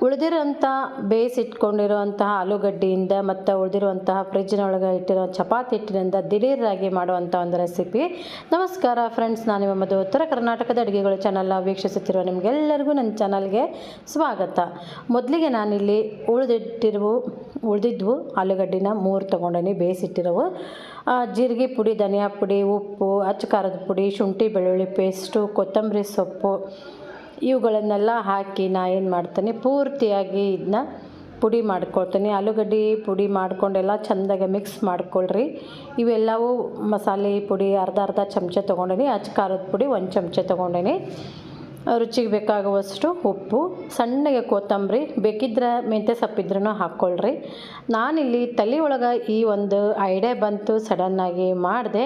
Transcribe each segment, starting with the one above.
ಉಳಿದಿರೋಂಥ ಬೇಯಿಸಿಟ್ಕೊಂಡಿರುವಂತಹ ಆಲೂಗಡ್ಡೆಯಿಂದ ಮತ್ತು ಉಳಿದಿರುವಂತಹ ಫ್ರಿಜ್ಜಿನೊಳಗೆ ಇಟ್ಟಿರೋ ಚಪಾತಿ ಹಿಟ್ಟಿನಿಂದ ದಿಢೀರಾಗಿ ಮಾಡುವಂಥ ಒಂದು ರೆಸಿಪಿ. ನಮಸ್ಕಾರ ಫ್ರೆಂಡ್ಸ್, ನಾನು ನಿಮ್ಮ ಉತ್ತರ ಕರ್ನಾಟಕದ ಅಡುಗೆಗಳು ಚಾನಲ್ನ ವೀಕ್ಷಿಸುತ್ತಿರುವ ನಿಮಗೆಲ್ಲರಿಗೂ ನನ್ನ ಚಾನಲ್ಗೆ ಸ್ವಾಗತ. ಮೊದಲಿಗೆ ನಾನಿಲ್ಲಿ ಉಳಿದಿಟ್ಟಿರುವ ಉಳಿದಿದ್ವು ಆಲೂಗಡ್ಡಿನ ಮೂರು ತೊಗೊಂಡೇನಿ ಬೇಯಿಸಿಟ್ಟಿರೋವು ಜೀರಿಗೆ ಪುಡಿ, ಧನಿಯಾ ಪುಡಿ, ಉಪ್ಪು, ಅಚ್ಚ ಖಾರದ ಪುಡಿ, ಶುಂಠಿ, ಬೆಳ್ಳುಳ್ಳಿ ಪೇಸ್ಟು, ಕೊತ್ತಂಬರಿ ಸೊಪ್ಪು ಇವುಗಳನ್ನೆಲ್ಲ ಹಾಕಿ ನಾ ಏನು ಮಾಡ್ತೀನಿ, ಪೂರ್ತಿಯಾಗಿ ಇದನ್ನ ಪುಡಿ ಮಾಡ್ಕೊಳ್ತೀನಿ. ಆಲೂಗಡ್ಡೆ ಪುಡಿ ಮಾಡ್ಕೊಂಡೆಲ್ಲ ಚೆಂದಾಗಿ ಮಿಕ್ಸ್ ಮಾಡ್ಕೊಳ್ರಿ. ಇವೆಲ್ಲವೂ ಮಸಾಲೆ ಪುಡಿ, ಅರ್ಧ ಅರ್ಧ ಚಮಚ ತೊಗೊಂಡೇನಿ. ಅಚ್ಚ ಖಾರದ ಪುಡಿ ಒಂದು ಚಮಚ ತೊಗೊಂಡೇನಿ. ರುಚಿಗೆ ಬೇಕಾಗುವಷ್ಟು ಉಪ್ಪು, ಸಣ್ಣಗೆ ಕೊತ್ತಂಬರಿ, ಬೇಕಿದ್ರೆ ಮೆಂತ್ಯ ಸೊಪ್ಪಿದ್ರೂ ಹಾಕ್ಕೊಳ್ರಿ ನಾನಿಲ್ಲಿ ತಲೆ ಒಳಗೆ ಈ ಒಂದು ಐಡಿಯಾ ಬಂತು ಸಡನ್ನಾಗಿ ಮಾಡಿದೆ.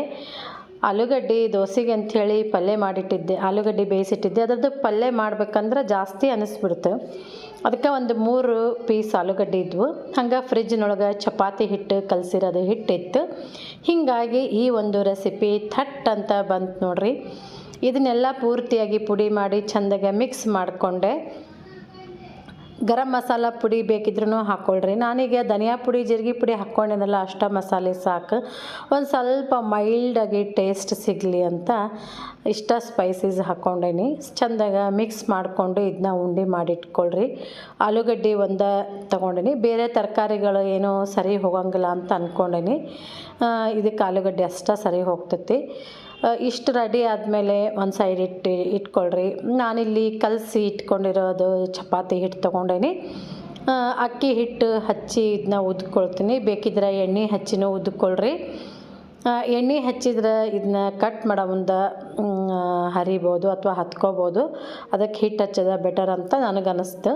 ಆಲೂಗಡ್ಡೆ ದೋಸೆಗೆ ಅಂಥೇಳಿ ಪಲ್ಯ ಮಾಡಿಟ್ಟಿದ್ದೆ, ಆಲೂಗಡ್ಡೆ ಬೇಯಿಸಿಟ್ಟಿದ್ದೆ. ಅದರದ್ದು ಪಲ್ಯ ಮಾಡ್ಬೇಕಂದ್ರೆ ಜಾಸ್ತಿ ಅನ್ನಿಸ್ಬಿಡ್ತು ಅದಕ್ಕೆ ಒಂದು ಮೂರು ಪೀಸ್ ಆಲೂಗಡ್ಡೆ ಇದ್ವು. ಹಂಗೆ ಫ್ರಿಜ್ನೊಳಗೆ ಚಪಾತಿ ಹಿಟ್ಟು, ಕಲಸಿರೋದು ಹಿಟ್ಟಿತ್ತು. ಹೀಗಾಗಿ ಈ ಒಂದು ರೆಸಿಪಿ ಥಟ್ ಅಂತ ಬಂತು ನೋಡ್ರಿ. ಇದನ್ನೆಲ್ಲ ಪೂರ್ತಿಯಾಗಿ ಪುಡಿ ಮಾಡಿ ಚೆಂದಾಗೆ ಮಿಕ್ಸ್ ಮಾಡಿಕೊಂಡೆ. ಗರಂ ಮಸಾಲ ಪುಡಿ ಬೇಕಿದ್ರೂ ಹಾಕ್ಕೊಳ್ರಿ ನಾನೀಗ ಧನಿಯಾ ಪುಡಿ, ಜೀರಿಗೆ ಪುಡಿ ಹಾಕ್ಕೊಂಡಿದ್ದಲ್ಲ ಅಷ್ಟ ಮಸಾಲೆ ಸಾಕು. ಒಂದು ಸ್ವಲ್ಪ ಮೈಲ್ಡಾಗಿ ಟೇಸ್ಟ್ ಸಿಗಲಿ ಅಂತ ಇಷ್ಟ ಸ್ಪೈಸಸ್ ಹಾಕ್ಕೊಂಡೇನಿ ಚೆಂದಾಗ ಮಿಕ್ಸ್ ಮಾಡಿಕೊಂಡು ಇದನ್ನ ಉಂಡೆ ಮಾಡಿಟ್ಕೊಳ್ರಿ. ಆಲೂಗಡ್ಡೆ ಒಂದು ತೊಗೊಂಡೇನಿ. ಬೇರೆ ತರಕಾರಿಗಳು ಏನೋ ಸರಿ ಹೋಗಂಗಿಲ್ಲ ಅಂತ ಅಂದ್ಕೊಂಡೇನಿ ಇದಕ್ಕೆ ಆಲೂಗಡ್ಡೆ ಅಷ್ಟ ಸರಿ ಹೋಗ್ತೈತಿ. ಇಷ್ಟು ರೆಡಿ ಆದಮೇಲೆ ಒಂದು ಸೈಡ್ ಇಟ್ಟು, ಇಟ್ಕೊಳ್ರಿ. ನಾನಿಲ್ಲಿ ಕಲಸಿ ಇಟ್ಕೊಂಡಿರೋದು ಚಪಾತಿ ಹಿಟ್ಟು ತೊಗೊಂಡೇನಿ. ಅಕ್ಕಿ ಹಿಟ್ಟು ಹಚ್ಚಿ ಇದನ್ನ ಉದ್ಕೊಳ್ತೀನಿ. ಬೇಕಿದ್ರೆ ಎಣ್ಣೆ ಹಚ್ಚಿನೂ ಉದ್ಕೊಳ್ರಿ. ಎಣ್ಣೆ ಹಚ್ಚಿದ್ರೆ ಇದನ್ನ ಕಟ್ ಮಾಡೋ ಮುಂದೆ ಹರಿಬೋದು ಅಥವಾ ಹತ್ಕೋಬೋದು. ಅದಕ್ಕೆ ಹಿಟ್ಟು ಹಚ್ಚೋದ ಬೆಟರ್ ಅಂತ ನನಗನ್ನಿಸ್ತು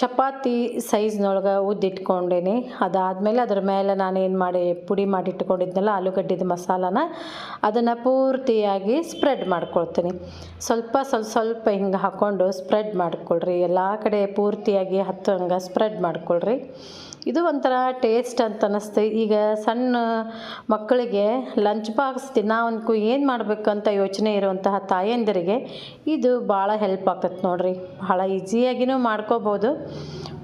ಚಪಾತಿ ಸೈಜ್ನೊಳಗೆ ಉದ್ದಿಟ್ಕೊಂಡೇನಿ. ಅದಾದಮೇಲೆ ಅದ್ರ ಮೇಲೆ ನಾನು ಏನು ಮಾಡಿ, ಪುಡಿ ಮಾಡಿ ಇಟ್ಕೊಂಡಿದ್ನಲ್ಲ ಆಲೂಗಡ್ಡೆದು ಮಸಾಲಾನ, ಅದನ್ನು ಪೂರ್ತಿಯಾಗಿ ಸ್ಪ್ರೆಡ್ ಮಾಡ್ಕೊಳ್ತೀನಿ. ಸ್ವಲ್ಪ ಸ್ವಲ್ಪ ಸ್ವಲ್ಪ ಹಿಂಗೆ ಹಾಕ್ಕೊಂಡು ಸ್ಪ್ರೆಡ್ ಮಾಡ್ಕೊಳ್ರಿ. ಎಲ್ಲ ಕಡೆ ಪೂರ್ತಿಯಾಗಿ ಹತ್ತು ಹಂಗೆ ಸ್ಪ್ರೆಡ್ ಮಾಡ್ಕೊಳ್ರಿ. ಇದು ಒಂಥರ ಟೇಸ್ಟ್ ಅಂತ ಅನ್ನಿಸ್ತು ಈಗ ಸಣ್ಣ ಮಕ್ಕಳಿಗೆ ಲಂಚ್ ಬಾಕ್ಸ್ ದಿನಾವನ್ಕು ಏನು ಮಾಡಬೇಕು ಅಂತ ಯೋಚನೆ ಇರುವಂತಹ ತಾಯಂದಿರಿಗೆ ಇದು ಭಾಳ ಹೆಲ್ಪ್ ಆಗ್ತೈತೆ ನೋಡ್ರಿ. ಭಾಳ ಈಸಿಯಾಗಿನೂ ಮಾಡ್ಕೋಬೋದು.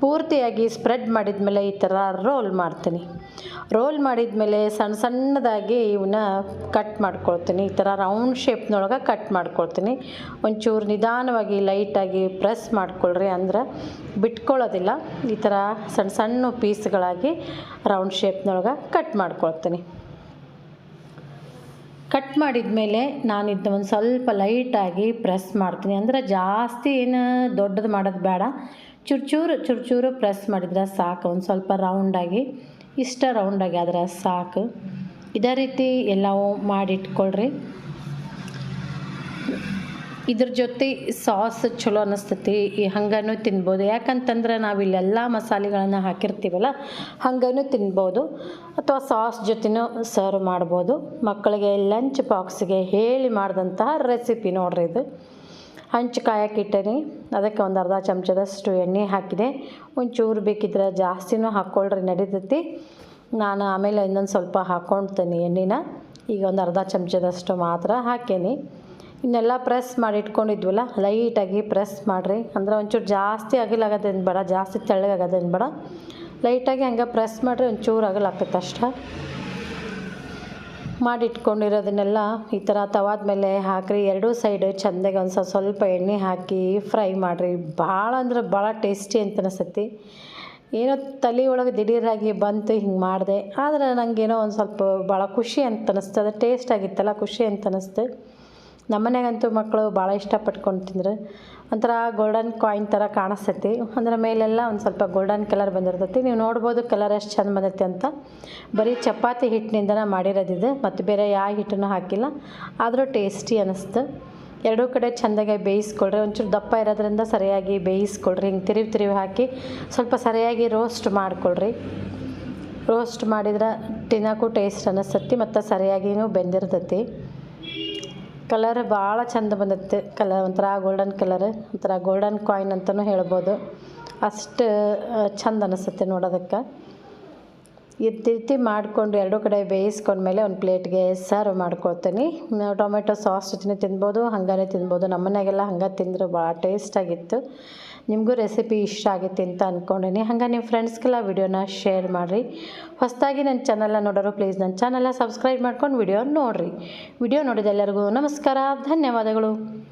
ಪೂರ್ತಿಯಾಗಿ ಸ್ಪ್ರೆಡ್ ಮಾಡಿದ ಮೇಲೆ ಈ ಥರ ರೋಲ್ ಮಾಡ್ತೀನಿ. ರೋಲ್ ಮಾಡಿದ ಮೇಲೆ ಸಣ್ಣ ಸಣ್ಣದಾಗಿ ಇವನ್ನ ಕಟ್ ಮಾಡ್ಕೊಳ್ತೀನಿ. ಈ ಥರ ರೌಂಡ್ ಶೇಪ್ನೊಳಗೆ ಕಟ್ ಮಾಡ್ಕೊಳ್ತೀನಿ. ಒಂಚೂರು ನಿಧಾನವಾಗಿ ಲೈಟಾಗಿ ಪ್ರೆಸ್ ಮಾಡ್ಕೊಳ್ರಿ ಅಂದ್ರೆ ಬಿಟ್ಕೊಳ್ಳೋದಿಲ್ಲ. ಈ ಥರ ಸಣ್ಣ ಸಣ್ಣ ಪೀಸ್ಗಳಾಗಿ ರೌಂಡ್ ಶೇಪ್ನೊಳಗೆ ಕಟ್ ಮಾಡ್ಕೊಳ್ತೀನಿ. ಕಟ್ ಮಾಡಿದ ಮೇಲೆ ನಾನು ಇದನ್ನ ಒಂದು ಸ್ವಲ್ಪ ಲೈಟಾಗಿ ಪ್ರೆಸ್ ಮಾಡ್ತೀನಿ. ಅಂದರೆ ಜಾಸ್ತಿ ಏನು ದೊಡ್ಡದು ಮಾಡೋದು ಬೇಡ. ಚೂರು ಚೂರು ಪ್ರೆಸ್ ಮಾಡಿದ್ರೆ ಸಾಕು. ಒಂದು ಸ್ವಲ್ಪ ರೌಂಡಾಗಿ ಇಷ್ಟ ರೌಂಡಾಗಿ ಆದ್ರೆ ಸಾಕು. ಇದೇ ರೀತಿ ಎಲ್ಲವೂ ಮಾಡಿಟ್ಕೊಳ್ರಿ. ಇದ್ರ ಜೊತೆ ಸಾಸ್ ಚಲೋ ಅನ್ನಿಸ್ತೈತಿ ಈ ಹಂಗನೂ ತಿನ್ಬೋದು. ಯಾಕಂತಂದ್ರೆ ನಾವು ಇಲ್ಲೆಲ್ಲ ಮಸಾಲೆಗಳನ್ನು ಹಾಕಿರ್ತೀವಲ್ಲ, ಹಂಗನೂ ತಿನ್ಬೋದು. ಅಥವಾ ಸಾಸ್ ಜೊತೆನೂ ಸರ್ವ್ ಮಾಡ್ಬೋದು. ಮಕ್ಕಳಿಗೆ ಲಂಚ್ ಬಾಕ್ಸ್ಗೆ ಹೇಳಿ ಮಾಡಿದಂತಹ ರೆಸಿಪಿ ನೋಡ್ರಿ ಇದು. ಹಂಚು ಕಾಯಕ್ಕೆ ಅದಕ್ಕೆ ಒಂದು ಅರ್ಧ ಚಮಚದಷ್ಟು ಎಣ್ಣೆ ಹಾಕಿದೆ. ಒಂಚೂರು ಬೇಕಿದ್ರೆ ಜಾಸ್ತಿನೂ ಹಾಕ್ಕೊಳ್ರಿ, ನಡೀತೈತಿ. ನಾನು ಆಮೇಲೆ ಇನ್ನೊಂದು ಸ್ವಲ್ಪ ಹಾಕ್ಕೊಳ್ತೇನೆ ಎಣ್ಣೆನ. ಈಗ ಒಂದು ಅರ್ಧ ಚಮಚದಷ್ಟು ಮಾತ್ರ ಹಾಕೇನಿ. ಇನ್ನೆಲ್ಲ ಪ್ರೆಸ್ ಮಾಡಿ ಇಟ್ಕೊಂಡಿದ್ವಲ್ಲ ಲೈಟಾಗಿ ಪ್ರೆಸ್ ಮಾಡಿರಿ. ಅಂದ್ರೆ ಒಂಚೂರು ಜಾಸ್ತಿ ಅಗಲಾಗೋದೇನು ಬೇಡ, ಜಾಸ್ತಿ ತೆಳ್ಳಗಾಗೋದೇನು ಬೇಡ. ಲೈಟಾಗಿ ಹಂಗೆ ಪ್ರೆಸ್ ಮಾಡಿರಿ, ಒಂಚೂರು ಅಗಲಾಗ್ತೈತೆ ಅಷ್ಟೇ. ಮಾಡಿಟ್ಕೊಂಡಿರೋದನ್ನೆಲ್ಲ ಈ ಥರ ತವಾದ ಮೇಲೆ ಹಾಕ್ರಿ. ಎರಡೂ ಸೈಡ್ ಚೆಂದಾಗಿ ಒಂದು ಸ್ವಲ್ಪ ಎಣ್ಣೆ ಹಾಕಿ ಫ್ರೈ ಮಾಡಿರಿ. ಭಾಳ ಅಂದ್ರೆ ಭಾಳ ಟೇಸ್ಟಿ ಅಂತ ಅನಿಸತ್ತಿ. ಏನೋ ತಲೆ ಒಳಗೆ ದಿಢೀರಾಗಿ ಬಂತು, ಹಿಂಗೆ ಮಾಡಿದೆ. ಆದರೆ ನನಗೇನೋ ಒಂದು ಸ್ವಲ್ಪ ಭಾಳ ಖುಷಿ ಅಂತ ಅನಿಸ್ತದೆ ಟೇಸ್ಟ್ ಆಗಿತ್ತಲ್ಲ, ಖುಷಿ ಅಂತ ಅನಿಸ್ತು. ನಮ್ಮ ಮನ್ಯಾಗಂತೂ ಮಕ್ಕಳು ಭಾಳ ಇಷ್ಟಪಟ್ಕೊಂಡು ತಿಂದ್ರು ಒಂಥರ ಗೋಲ್ಡನ್ ಕಾಯಿನ್ ಥರ ಕಾಣಿಸ್ತೈತಿ. ಅಂದ್ರೆ ಮೇಲೆಲ್ಲ ಒಂದು ಸ್ವಲ್ಪ ಗೋಲ್ಡನ್ ಕಲರ್ ಬಂದಿರ್ತೈತಿ. ನೀವು ನೋಡ್ಬೋದು ಕಲರ್ ಎಷ್ಟು ಚೆಂದ ಬಂದೈತಿ ಅಂತ. ಬರೀ ಚಪಾತಿ ಹಿಟ್ಟಿನಿಂದನೇ ಮಾಡಿರೋದಿದೆ ಮತ್ತು ಬೇರೆ ಯಾವ ಹಿಟ್ಟನ್ನು ಹಾಕಿಲ್ಲ. ಆದರೂ ಟೇಸ್ಟಿ ಅನ್ನಿಸ್ತು ಎರಡೂ ಕಡೆ ಚೆಂದಾಗಿ ಬೇಯಿಸ್ಕೊಳ್ರಿ ಒಂಚೂರು ದಪ್ಪ ಇರೋದ್ರಿಂದ ಸರಿಯಾಗಿ ಬೇಯಿಸ್ಕೊಳ್ರಿ ಹಿಂಗೆ ತಿರುವಿ ತಿರುವಿ ಹಾಕಿ ಸ್ವಲ್ಪ ಸರಿಯಾಗಿ ರೋಸ್ಟ್ ಮಾಡಿಕೊಳ್ರಿ. ರೋಸ್ಟ್ ಮಾಡಿದ್ರೆ ತಿನ್ನೋಕ್ಕೂ ಟೇಸ್ಟ್ ಅನ್ನಿಸ್ತತಿ ಮತ್ತು ಸರಿಯಾಗಿಯೂ ಬೆಂದಿರ್ತೈತಿ. ಕಲರ್ ಭಾಳ ಚಂದ ಬಂದೈತೆ. ಕಲರ್ ಒಂಥರ ಗೋಲ್ಡನ್ ಕಲರ್ ಒಂಥರ ಗೋಲ್ಡನ್ ಕಾಯಿನ್ ಅಂತಲೂ ಹೇಳ್ಬೋದು. ಅಷ್ಟು ಚಂದ ಅನಿಸುತ್ತೆ ನೋಡೋದಕ್ಕೆ. ಈ ಮಾಡಿಕೊಂಡು ಎರಡೂ ಕಡೆ ಬೇಯಿಸ್ಕೊಂಡ್ಮೇಲೆ ಒಂದು ಪ್ಲೇಟ್ಗೆ ಸರ್ವ್ ಮಾಡ್ಕೊಳ್ತೀನಿ. ಟೊಮೆಟೊ ಸಾಸ್ ಜೊತೆ ತಿನ್ಬೋದು, ಹಂಗಾನೆ ತಿನ್ಬೋದು. ನಮ್ಮ ಮನೆಯಾಗೆಲ್ಲ ಹಂಗೆ ತಿಂದರು ಭಾಳ ಟೇಸ್ಟಾಗಿತ್ತು ನಿಮಗೂ ರೆಸಿಪಿ ಇಷ್ಟ ಆಗೈತಿ ಅಂತ ಅಂದ್ಕೊಂಡೀನಿ ಹಂಗೆ ನಿಮ್ಮ ಫ್ರೆಂಡ್ಸ್ಗೆಲ್ಲ ವಿಡಿಯೋನ ಶೇರ್ ಮಾಡಿರಿ. ಹೊಸದಾಗಿ ನನ್ನ ಚಾನಲ್ನ ನೋಡೋರು ಪ್ಲೀಸ್ ನನ್ನ ಚಾನಲ್ನ ಸಬ್ಸ್ಕ್ರೈಬ್ ಮಾಡ್ಕೊಂಡು ವಿಡಿಯೋ ನೋಡಿರಿ. ವಿಡಿಯೋ ನೋಡಿದ ಎಲ್ಲರಿಗೂ ನಮಸ್ಕಾರ, ಧನ್ಯವಾದಗಳು.